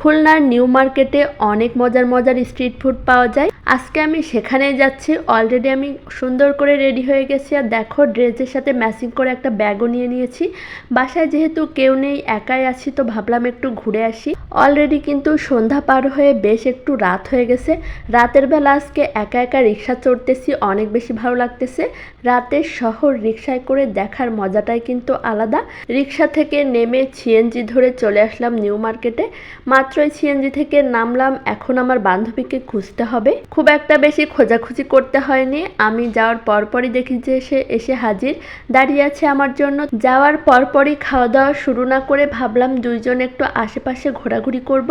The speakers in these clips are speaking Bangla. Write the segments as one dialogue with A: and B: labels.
A: খুলনার নিউ মার্কেটে অনেক মজার মজার স্ট্রিট ফুড পাওয়া যায়। আজকে আমি সেখানেই যাচ্ছি। অলরেডি আমি সুন্দর করে রেডি হয়ে গেছি আর দেখো, ড্রেসের সাথে ম্যাচিং করে একটা ব্যাগও নিয়ে নিয়েছি। বাসায় যেহেতু কেউ নেই, একাই আছি, তো ভাবলাম একটু ঘুরে আসি। অলরেডি কিন্তু সন্ধ্যা পার হয়ে বেশ একটু রাত হয়ে গেছে। রাতের বেলা আজকে একা একা রিক্সা চড়তেছি, অনেক বেশি ভালো লাগতেছে। রাতের শহর রিক্সায় করে দেখার মজাটাই কিন্তু আলাদা। রিক্সা থেকে নেমে সিএনজি ধরে চলে আসলাম নিউ মার্কেটে। মাত্রই সিএনজি থেকে নামলাম, এখন আমার বান্ধবীকে খুঁজতে হবে। খুব একটা বেশি খোঁজাখুঁজি করতে হয়নি। আমি যাওয়ার পরপরই দেখি যে সে এসে হাজির। দাঁড়িয়ে আছে আমার জন্য। যাওয়ার পরপরই খাওয়া দাওয়া শুরু না করে ভাবলাম দুইজন একটু আশেপাশে ঘোরাঘুরি করব।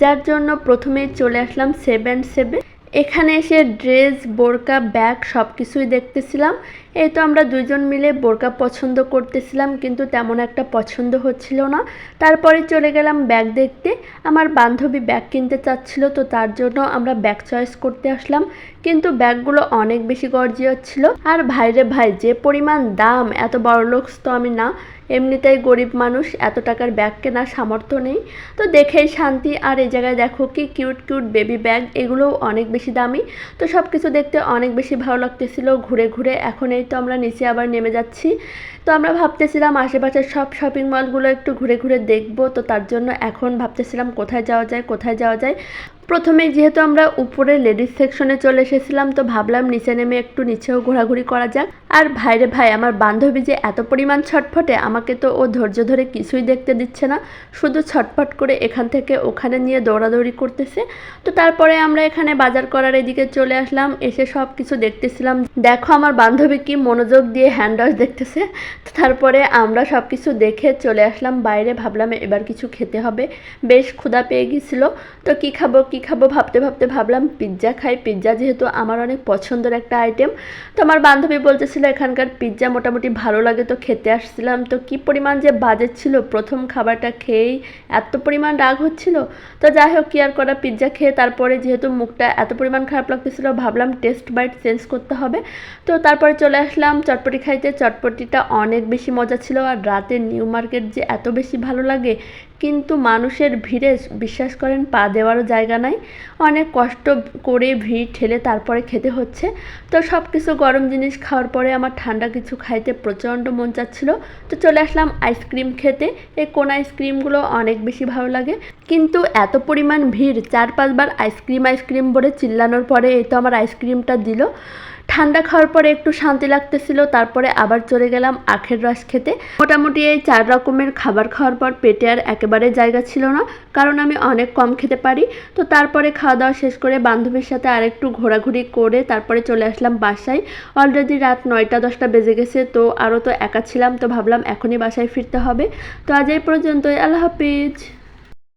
A: যার জন্য প্রথমেই চলে আসলাম সেভেন সেভেন এখানে এসে ড্রেস, বোরকা, ব্যাগ সব কিছুই দেখতেছিলাম। এই তো আমরা দুজন মিলে বোরকা পছন্দ করতেছিলাম, কিন্তু তেমন একটা পছন্দ হচ্ছিল না। তারপরে চলে গেলাম ব্যাগ দেখতে। আমার বান্ধবী ব্যাগ কিনতে চাচ্ছিল, তো তার জন্য আমরা ব্যাগ চয়েস করতে আসলাম। কিন্তু ব্যাগগুলো অনেক বেশি গর্জিয়াস ছিল। আর ভাইরে ভাই, যে পরিমাণ দাম, এত বড় লোকস তো আমি না। এমনিতেই গরিব মানুষ, এত টাকার ব্যাগ কেনার সামর্থ্য নেই। তো দেখেই শান্তি, আর এই জায়গায় দেখো কি কিউট কিউট বেবি ব্যাগ, এগুলোও অনেক বেশি দামি। তো সব কিছু দেখতে অনেক বেশি ভালো লাগতেছিল, ঘুরে ঘুরে। এখন এই তো আমরা নিচে আবার নেমে যাচ্ছি। তো আমরা ভাবতেছিলাম আশেপাশের সব শপিং মলগুলো একটু ঘুরে ঘুরে দেখব। তো তার জন্য এখন ভাবতেছিলাম কোথায় যাওয়া যায়, কোথায় যাওয়া যায়। প্রথমে যেহেতু আমরা উপরে লেডিস সেকশনে চলে এসেছিলাম, তো ভাবলাম নিচে নেমে একটু নিচেও ঘোরাঘুরি করা যাক। আর ভাইরে ভাই, আমার বান্ধবী যে এত পরিমাণ ছটফটে, আমাকে তো ও ধৈর্য ধরে কিছুই দেখতে দিচ্ছে না। শুধু ছটফট করে এখান থেকে ওখানে নিয়ে দৌড়াদৌড়ি করতেছে। তো তারপরে আমরা এখানে বাজার করার এদিকে চলে আসলাম, এসে সব কিছু দেখতেছিলাম। দেখো আমার বান্ধবী কি মনোযোগ দিয়ে হ্যান্ড ওয়াশ দেখতেছে। তো তারপরে আমরা সব কিছু দেখে চলে আসলাম। বাইরে ভাবলাম এবার কিছু খেতে হবে। বেশ ক্ষুধা পেয়ে গেছিল তো কি খাব কি খাব ভাবতে ভাবতে ভাবলাম পিৎজা খাই। পিৎজা যেহেতু আমার অনেক পছন্দের একটা আইটেম তো আমার বান্ধবী বলতেছিল, এখানকার পিৎজা মোটামুটি ভালো লাগে তো খেতে আসছিলাম। তো কি পরিমাণ যে বাজেট ছিল, প্রথম খাবারটা খেয়েই এত পরিমাণ রাগ হচ্ছিল। তো যাই হোক, কি আর করা পিৎজা খেয়ে তারপরে যেহেতু মুখটা এত পরিমাণ খারাপ লাগতেছিল, ভাবলাম টেস্ট বাইট চেঞ্জ করতে হবে। তো তারপরে চলে আসলাম, চটপটি খাইতে। চটপটিটা অনেক বেশি মজা ছিল, আর রাতে নিউ মার্কেট যে এত বেশি ভালো লাগে কিন্তু মানুষের ভিড়ে বিশ্বাস করেন পা দেওয়ারও জায়গা নাই। অনেক কষ্ট করে ভিড় ঠেলে তারপরে খেতে হচ্ছে। তো সব কিছু গরম জিনিস খাওয়ার পরে আমার ঠান্ডা কিছু খাইতে প্রচণ্ড মন চাচ্ছিল। তো চলে আসলাম আইসক্রিম খেতে। এই কোন আইসক্রিমগুলো অনেক বেশি ভালো লাগে। কিন্তু এত পরিমাণ ভিড়, চার পাঁচবার আইসক্রিম আইসক্রিম বলে চিল্লানোর পরে এই তো আমার আইসক্রিমটা দিল। ঠান্ডা খাওয়ার পরে একটু শান্তি লাগতেছিল, তারপরে আবার চলে গেলাম আখের রস খেতে। মোটামুটি এই চার রকমের খাবার খাওয়ার পর পেটে আর একেবারে জায়গা ছিল না, কারণ আমি অনেক কম খেতে পারি। তো তারপরে খাওয়া দাওয়া শেষ করে বান্ধবীর সাথে আরেকটু ঘোরাঘুরি করে তারপরে চলে আসলাম বাসায়। অলরেডি রাত নয়টা, দশটা বেজে গেছে, তো আরও তো একা ছিলাম, তো ভাবলাম এখনই বাসায় ফিরতে হবে। তো আজ এই পর্যন্তই, আল্লাহ হাফিজ।